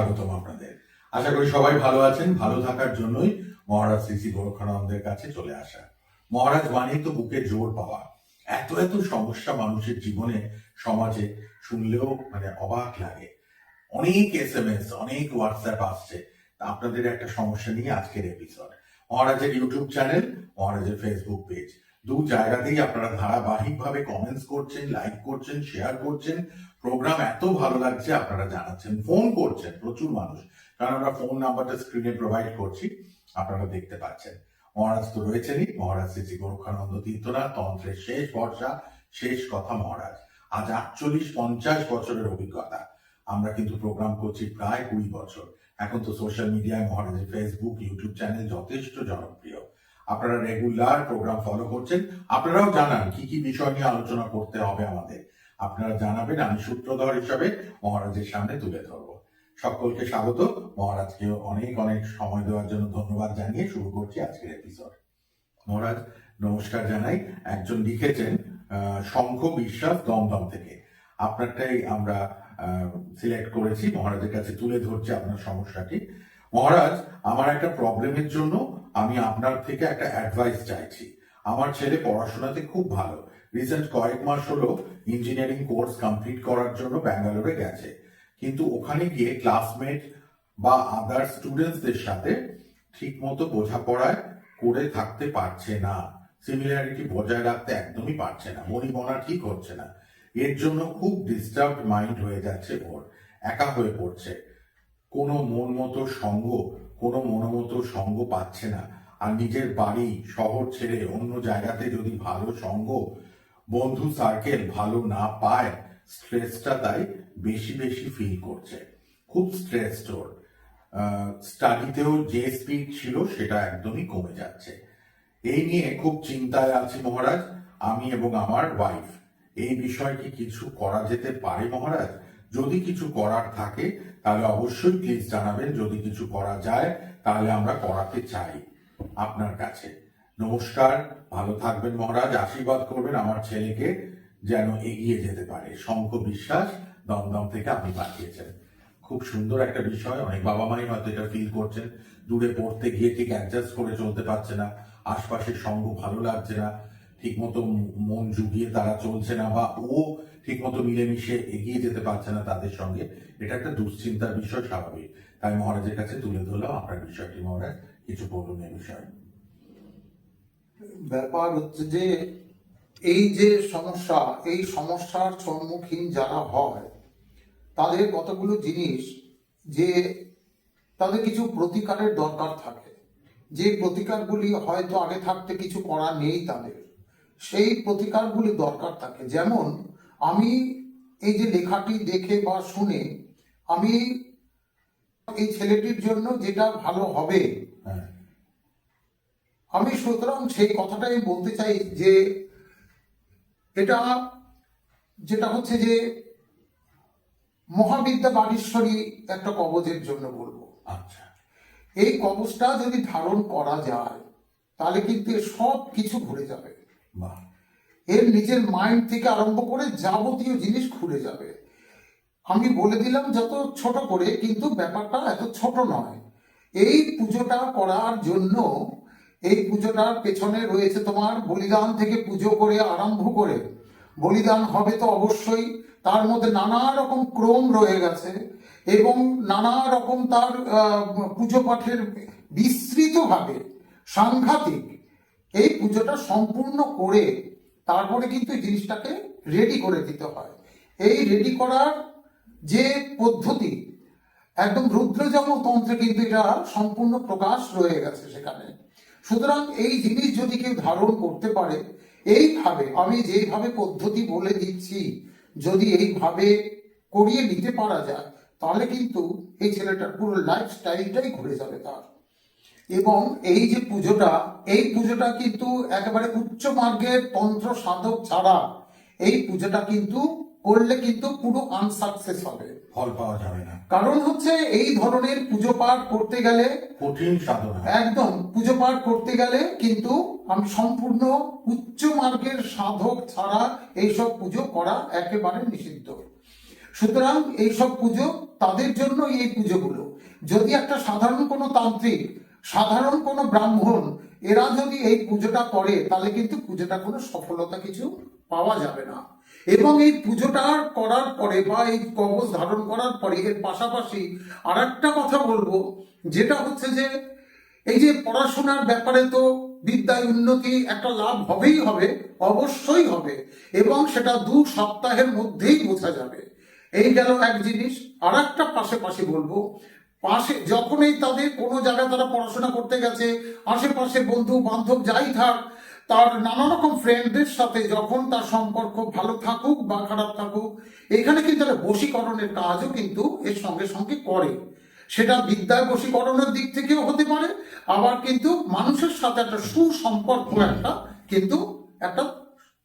স্বাগতম আপনাদের। আশা করি সবাই ভালো আছেন, ভালো থাকার জন্যই মহারাজ শ্রী শ্রী গোরক্ষানন্দের কাছে চলে আসা। মহারাজ মানেই তো বুকে জোর পাওয়া। এত এত সমস্যা মানুষের জীবনে, সমাজে শুনলেও মানে অবাক লাগে। অনেক এস এম এস অনেক হোয়াটসঅ্যাপ আসছে। আপনাদের একটা সমস্যা নিয়ে আজকের এপিসোড মহারাজের ইউটিউব চ্যানেল মহারাজের ফেসবুক পেজ দু জায়গাতেই আপনারা ধারাবাহিকভাবে কমেন্টস করছেন লাইক করছেন শেয়ার করছেন। প্রোগ্রাম এত ভালো লাগছে, আপনারা জানাচ্ছেন ফোন করছেন প্রচুর মানুষ। কারণ আমরা ফোন নাম্বারটা স্ক্রিনে প্রোভাইড করছি, আপনারা দেখতে পাচ্ছেন। মহারাজ তো রয়েছেনই, মহারাজ শ্রী গোরক্ষানন্দ তীর্থনাথ, তন্ত্রের শেষ বর্ষা শেষ কথা মহারাজ। আজ আটচল্লিশ পঞ্চাশ বছরের অভিজ্ঞতা। আমরা কিন্তু প্রোগ্রাম করছি প্রায় কুড়ি বছর। এখন তো সোশ্যাল মিডিয়ায় মহারাজের ফেসবুক ইউটিউব চ্যানেল যথেষ্ট জনপ্রিয়। আপনারা রেগুলার প্রোগ্রাম ফলো করছেন। আপনারাও জানান কি কি বিষয় নিয়ে আলোচনা করতে হবে আমাদের। আপনারা জানাবেন, আমি সূত্রধর হিসাবে মহারাজের সামনে তুলে ধরবো। সকলকে স্বাগত। মহারাজকে অনেক অনেক সময় দেওয়ার জন্য ধন্যবাদ জানিয়ে শুরু করছি আজকের এপিসোড মহারাজ, নমস্কার জানাই। একজন লিখেছেন শঙ্খ বিশ্বাস দমদম থেকে। আপনারটাই আমরা সিলেক্ট করেছি, মহারাজের কাছে তুলে ধরছি আপনার সমস্যাটি। মহারাজ, আমার একটা প্রবলেমের জন্য আমি আপনার থেকে একটা অ্যাডভাইস চাইছি। আমার ছেলে পড়াশোনাতে খুব ভালো। রিসেন্ট কয়েক মাস হলো ইঞ্জিনিয়ারিং কোর্স কমপ্লিট করার জন্য ব্যাঙ্গালোরে গেছে। কিন্তু ওখানে গিয়ে ক্লাসমেট বা আদার স্টুডেন্টসদের সাথে ঠিকমতো বোঝাপড়ায় করে থাকতে পারছে না। সিমিলারিটি বজায় রাখতে একদমই পারছে না। মনিমনা ঠিক হচ্ছে না। এর জন্য খুব ডিস্টার্ব মাইন্ড হয়ে যাচ্ছে ওর। একা হয়ে পড়ছে। কোনো মন মতো সঙ্গ, কোনো মনোমতো সঙ্গ পাচ্ছে না। আর নিজের বাড়ি, শহর ছেড়ে অন্য জায়গাতে যদি ভালো সঙ্গ বন্ধু সার্কেল ভালো না পায় স্ট্রেসটা তাই বেশি বেশি ফিল করছে। খুব স্ট্রেস ওর। স্টাডিতেও যে স্পিড ছিল সেটা একদমই কমে যাচ্ছে। এই নিয়ে খুব চিন্তায় আছি মহারাজ, আমি এবং আমার ওয়াইফ এই বিষয়টি কিছু করা যেতে পারে মহারাজ? যদি কিছু করার থাকে, তাহলে অবশ্যই প্লিজ জানাবেন। যদি কিছু করা যায়, তাহলে আমরা করাতে চাই আপনার কাছে। নমস্কার, ভালো থাকবেন মহারাজ, আশীর্বাদ করবেন আমার ছেলেকে যেন এগিয়ে যেতে পারে। শঙ্খ বিশ্বাস দমদম থেকে আপনি পাঠিয়েছেন। খুব সুন্দর একটা বিষয়, অনেক বাবা মাই হয়তো এটা ফিল করছেন। দূরে পড়তে গিয়ে ঠিক অ্যাডজাস্ট করে চলতে পারছে না, আশপাশের সঙ্গ ভালো লাগছে না, ঠিকমতো মন জুগিয়ে তারা চলছে না, বা ও ঠিকমতো মিলেমিশে এগিয়ে যেতে পারছে না তাদের সঙ্গে, এটা একটা দুশ্চিন্তার বিষয় স্বাভাবিক। তাই মহারাজের কাছে তুলে ধরলাম আপনার বিষয়টি মহারাজ, কিছু বলুন এই বিষয়ে। ব্যাপার হচ্ছে যে, এই যে সমস্যা, এই সমস্যার সম্মুখীন যারা হয়, তাদের কতগুলো জিনিস যে তাদের কিছু প্রতিকারের দরকার থাকে। যে প্রতিকারগুলি হয়তো আগে থাকতে কিছু করা নেই তাদের, সেই প্রতিকারগুলি দরকার থাকে। যেমন, আমি এই যে লেখাটি দেখে বা শুনে আমি এই ছেলেটির জন্য যেটা ভালো হবে হ্যাঁ। আমি সুতরাং সেই কথাটাই বলতে চাই যে এটা যেটা হচ্ছে যে মহাবিদ্যা বাগেশ্বরী একটা কবজের জন্য বলব আচ্ছা। এই কবচটা যদি ধারণ করা যায় তাহলে কিন্তু সব কিছু ঘুরে যাবে। এর নিজের মাইন্ড থেকে আরম্ভ করে যাবতীয় জিনিস ঘুরে যাবে। আমি বলে দিলাম যত ছোট করে কিন্তু ব্যাপারটা এত ছোট নয়। এই পুজোটা করার জন্য এই পুজোটার পেছনে রয়েছে তোমার বলিদান থেকে পুজো করে আরম্ভ করে। বলিদান হবে তো অবশ্যই, তার মধ্যে নানা রকম ক্রম রয়ে গেছে এবং নানা রকম তার পুজো পাঠের বিস্তৃতভাবে সাংঘাতিক এই পুজোটা সম্পূর্ণ করে তারপরে কিন্তু জিনিসটাকে রেডি করে দিতে হয়। এই রেডি করার যে পদ্ধতি, একদম রুদ্রজম তন্ত্রে কিন্তু এটা সম্পূর্ণ প্রকাশ রয়ে গেছে সেখানে। সুতরাং এই জিনিস যদি কেউ ধারণ করতে পারে, এইভাবে আমি যেভাবে পদ্ধতি বলে দিচ্ছি, যদি এইভাবে করিয়ে নিতে পারা যায়, তাহলে কিন্তু এই ছেলেটার পুরো লাইফ স্টাইলটাই ঘুরে যাবে তার। এবং এই যে পুজোটা, এই পুজোটা কিন্তু একেবারে উচ্চ মার্গের তন্ত্র সাধক ছাড়া এই পুজোটা কিন্তু করলে কিন্তু পুরো আনসাকসেস হবে। ফল পাওয়া যাবে না। কারণ হচ্ছে এই ধরনের পুজো পাঠ করতে গেলে কঠিন সাধনা। একদম পুজো পাঠ করতে গেলে কিন্তু আমি সম্পূর্ণ উচ্চ মার্গের সাধক ছাড়া এইসব পুজো করা একেবারে নিষিদ্ধ। সুতরাং এইসব পুজো তাদের জন্য এই পুজোগুলো। যদি একটা সাধারণ কোনো তান্ত্রিক সাধারণ কোনো ব্রাহ্মণ এরা যদি এই পুজোটা করে তাহলে কিন্তু পুজোটা কোনো সফলতা কিছু পাওয়া যাবে না। এবং এই পুজোটা করার পরে বা এই কবচ ধারণ করার পরে, এর পাশাপাশি আর একটা কথা বলব, যেটা হচ্ছে যে এই যে পড়াশোনার ব্যাপারে তো বিদ্যায় উন্নতি একটা লাভ হবেই হবে, অবশ্যই হবে, এবং সেটা দু সপ্তাহের মধ্যেই বোঝা যাবে। এই গেল এক জিনিস। আর একটা পাশে পাশে বলব, পাশে যখনই তাদের কোনো জায়গায় তারা পড়াশোনা করতে গেছে, আশেপাশে বন্ধু বান্ধব যাই থাক তার নানা রকম ফ্রেন্ডদের সাথে যখন তার সম্পর্ক ভালো থাকুক বা খারাপ থাকুক, এখানে কিন্তু একটা বশীকরণের কাজও কিন্তু এর সঙ্গে সঙ্গে করে। সেটা বিদ্যায় বশীকরণের দিক থেকেও হতে পারে, আবার কিন্তু মানুষের সাথে একটা সুসম্পর্ক একটা কিন্তু একটা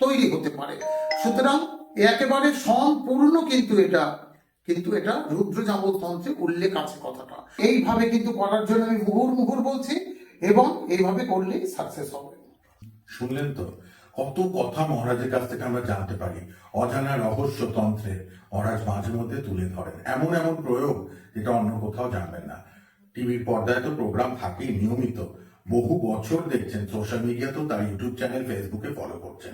তৈরি হতে পারে। সুতরাং একেবারে সম্পূর্ণ কিন্তু এটা কিন্তু এটা রুদ্র তন্ত্রে উল্লেখ আছে কথাটা। এইভাবে কিন্তু করার জন্য আমি মুহুর মুহুর বলছি, এবং এইভাবে করলে সাকসেস হবে। শুনলেন তো? কত কথা মহারাজের কাছ থেকে আমরা জানতে পারি। অজানা রহস্য তন্ত্রে মহারাজ মাঝে মধ্যে তুলে ধরেন। এমন এমন প্রয়োগ যেটা অন্য কোথাও জানবেন না। টিভির পর্দায় তো প্রোগ্রাম থাকেই নিয়মিত। বহু বছর দেখছেন। সোশ্যাল মিডিয়াতেও তার ইউটিউব চ্যানেল ফেসবুকে ফলো করছেন।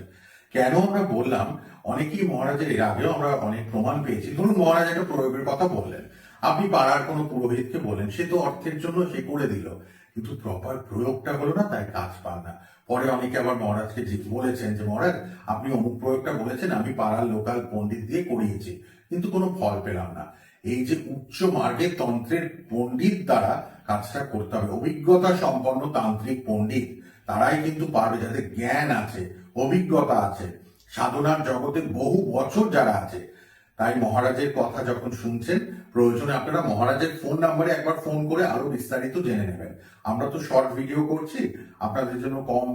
কেন আমরা বললাম, অনেকেই মহারাজের এর আগেও আমরা অনেক প্রমাণ পেয়েছি। ধরুন মহারাজ একটা প্রয়োগের কথা বললেন। আপনি পাড়ার কোনো পুরোহিতকে বলেন, সে তো অর্থের জন্য সে করে দিল। কিন্তু প্রপার প্রয়োগটা হলো না, তাই কাজ পান না। পরে অনেকে আবার মহারাজকে বলেছেন যে, মহারাজ, আপনি অমুক প্রয়োগটা বলেছেন, আমি পাড়ার লোকাল পণ্ডিত দিয়ে করিয়েছি, কিন্তু কোনো ফল পেলাম না। এই যে উচ্চ মার্গের তন্ত্রের পণ্ডিত দ্বারা কাজটা করতে হবে, অভিজ্ঞতা সম্পন্ন তান্ত্রিক পণ্ডিত, তারাই কিন্তু পারবে, যাদের জ্ঞান আছে, অভিজ্ঞতা আছে, সাধনার জগতে বহু বছর যারা আছে। তাই মহারাজের কথা যখন শুনছেন প্রয়োজনে আপনারা মহারাজের ফোন নাম্বারে একবার ফোন করে আরও বিস্তারিত জেনে নেবেন। আমরা তো শর্ট ভিডিও করছি, আপনাদের জন্য কম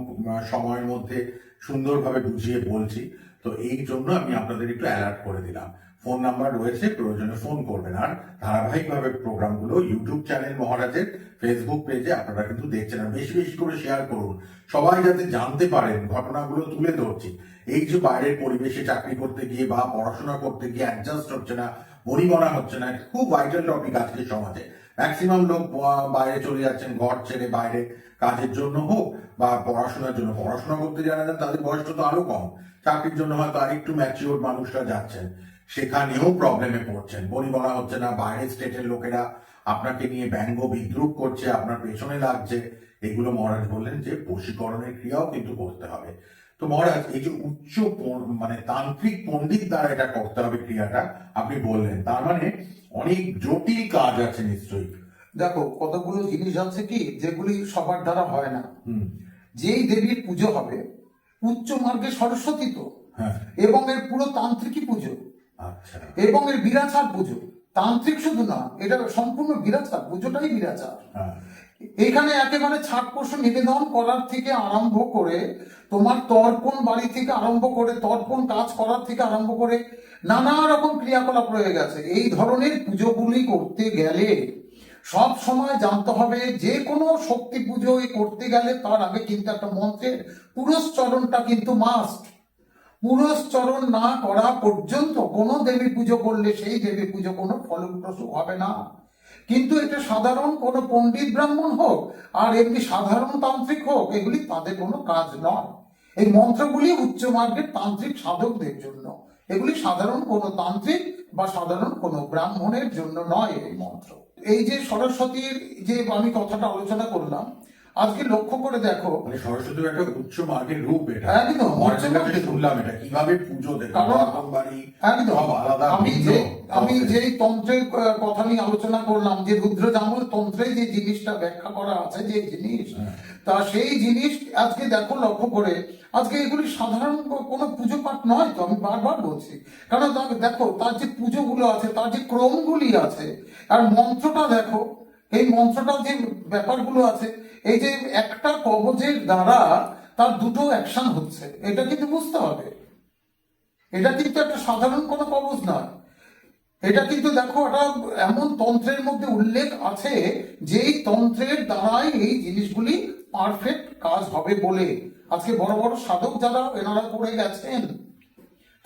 সময়ের মধ্যে সুন্দরভাবে বুঝিয়ে বলছি। তো এই জন্য আমি আপনাদের একটু অ্যালার্ট করে দিলাম। ফোন নাম্বার রয়েছে, প্রয়োজনে ফোন করবেন। আর ধারাবাহিকভাবে প্রোগ্রামগুলো ইউটিউব চ্যানেল মহারাজের ফেসবুক পেজে আপনারা কিন্তু দেখছেন। আর বেশি বেশি করে শেয়ার করুন। সবাই যাতে জানতে পারেন, ঘটনাগুলো তুলে ধরছি। এই যে বাইরের পরিবেশে চাকরি করতে গিয়ে বা পড়াশোনা করতে গিয়ে অ্যাডজাস্ট হচ্ছে না পরিমনা হচ্ছে না, খুব ভাইটাল টপিক আজকে সমাজে। ম্যাক্সিমাম লোক বাইরে চলে যাচ্ছেন, ঘর ছেড়ে বাইরে কাজের জন্য হোক বা পড়াশোনার জন্য। পড়াশোনা করতে যারা যান, তাদের বয়সটা তো আরও কম। চাকরির জন্য হয়তো আরেকটু ম্যাচিওর মানুষরা যাচ্ছেন। সেখানেও প্রবলেমে পড়ছেন। বলি বলা হচ্ছে না বাইরের স্টেটের লোকেরা আপনাকে নিয়ে ব্যঙ্গ, বিদ্রুপ করছে, আপনার পেছনে লাগছে। এগুলো মহারাজ বললেন যে বশীকরণের ক্রিয়াও কিন্তু করতে হবে। তো মহারাজ এই যে উচ্চ মানে তান্ত্রিক পণ্ডিত দ্বারা এটা করতে হবে ক্রিয়াটা আপনি বললেন। তার মানে অনেক জটিল কাজ আছে নিশ্চয়ই। দেখো কতগুলো জিনিস আছে কি যেগুলি সবার দ্বারা হয় না। হুম। যেই দেবীর পুজো হবে উচ্চ মার্গে সরস্বতী তো হ্যাঁ। এবং এর পুরো তান্ত্রিকই পুজো। আচ্ছা। এবং এর বিরাচার পুজো। তান্ত্রিক শুধু না এটা সম্পূর্ণ বিরাচার পুজোটাই বিরাচার। হ্যাঁ। এখানে একেবারে ছাট পোষণ নিবেদন করার থেকে আরম্ভ করে তোমার তর্পণ বাড়ি থেকে আরম্ভ করে তর্পণ কাজ করার থেকে আরম্ভ করে নানা রকম ক্রিয়াকলাপ রয়ে গেছে। এই ধরনের পুজোগুলি করতে গেলে সব সময় জানতে হবে যে কোনো শক্তি পুজো করতে গেলে তার আগে কিন্তু একটা মন্ত্রের পুরস্চরণটা কিন্তু মাস্ট পুরস্চরণ না করা পর্যন্ত কোনো দেবী পুজো করলে সেই দেবী পুজো কোনো ফলপ্রসূ হবে না। কিন্তু এটা সাধারণ কোনো পণ্ডিত ব্রাহ্মণ হোক আর এমনি সাধারণ তান্ত্রিক হোক এগুলি তাদের কোনো কাজ নয়। এই মন্ত্রগুলি উচ্চ মার্গের তান্ত্রিক সাধকদের জন্য। এগুলি সাধারণ কোনো তান্ত্রিক বা সাধারণ কোনো ব্রাহ্মণের জন্য নয় এই মন্ত্র। এই যে সরস্বতীর যে আমি কথাটা আলোচনা করলাম আজকে লক্ষ্য করে দেখো। মানে সরস্বতীর একটা উচ্চ মার্গের রূপ এটা। একদম, উচ্চ মার্গের শুনলাম এটা। কীভাবে পুজো দেবে কারণ- একদম আলাদা আমি যে আমি. যেই তন্ত্রের কথা নিয়ে আলোচনা করলাম যে রুদ্র জামল তন্ত্রে যে জিনিসটা ব্যাখ্যা করা আছে যে জিনিস হ্যাঁ। তা সেই জিনিস আজকে দেখো লক্ষ্য করে আজকে এগুলি সাধারণ কোনো পুজো পাঠ নয় তো? আমি বারবার বলছি। কারণ দেখো তার যে পুজোগুলো আছে তার যে ক্রমগুলি আছে আর মন্ত্রটা দেখো এই মন্ত্রটা যে ব্যাপারগুলো আছে এই যে একটা কবজের দ্বারা তার দুটো অ্যাকশন হচ্ছে। এটা কিন্তু বুঝতে হবে। এটা কিন্তু একটা সাধারণ কোনো কবজ নয়। এটা কিন্তু দেখো এটা এমন তন্ত্রের মধ্যে উল্লেখ আছে যেই তন্ত্রের দ্বারাই এই জিনিসগুলি পারফেক্ট কাজ হবে বলে। আজকে বড় বড় সাধক যারা এনারা করে গেছেন।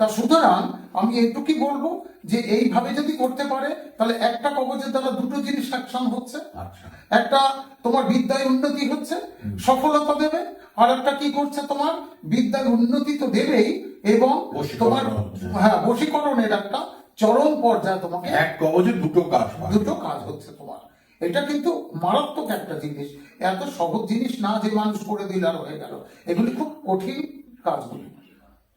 তা সুতরাং আমি এইটুকুই বলব যে এইভাবে যদি করতে পারে তাহলে একটা কবজের দ্বারা দুটো জিনিস অ্যাকশন হচ্ছে। আচ্ছা। একটা তোমার বিদ্যায় উন্নতি হচ্ছে সফলতা দেবে আর একটা কি করছে তোমার? বিদ্যার উন্নতি তো দেবেই এবং তোমার হ্যাঁ বশীকরণের একটা চরম পর্যায়ে তোমাকে এক কবজে দুটো কাজ দুটো কাজ হচ্ছে তোমার। এটা কিন্তু মারাত্মক একটা জিনিস। এত সহজ জিনিস না যে মানুষ করে দিল আর হয়ে গেল। এগুলি খুব কঠিন কাজগুলি।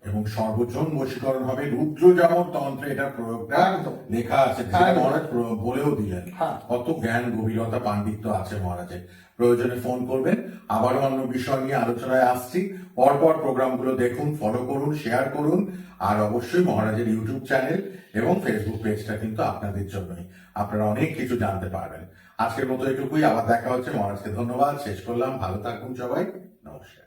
এবং সর্বজন বশীকরণ হবে রুদ্র যেমন তন্ত্রে এটার প্রয়োগটা লেখা আছে। মহারাজ প্র- বলেও দিলেন। হ্যাঁ। কত জ্ঞান গভীরতা পাণ্ডিত্য আছে মহারাজের। প্রয়োজনে ফোন করবেন। আবারও অন্য বিষয় নিয়ে আলোচনায় আসছি। পরপর প্রোগ্রামগুলো দেখুন ফলো করুন শেয়ার করুন আর অবশ্যই মহারাজের ইউটিউব চ্যানেল এবং ফেসবুক পেজটা কিন্তু আপনাদের জন্যই। আপনারা অনেক কিছু জানতে পারবেন। আজকের মতো এটুকুই। আবার দেখা হচ্ছে। মহারাজকে ধন্যবাদ। শেষ করলাম। ভালো থাকুন সবাই। নমস্কার।